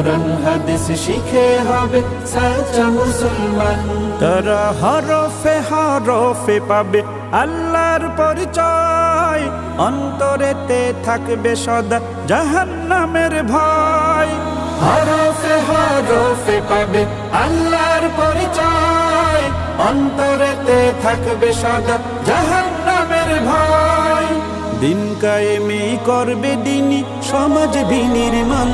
কোরআন হাদিস শিখে হবে সাচ্চা মুসলমান। তারা হরফে হরফে পাবে আল্লাহর পরিচয়। অন্তরেতে থাকবে সদা জাহান্নামের ভয়। হরফে হরফে পাবে আল্লাহর পরিচয়। অন্তরেতে থাকবে সদা জাহান্নামের ভয়। দিন কায়েমে করবে দিনই সমাজ বিনির্মাণ।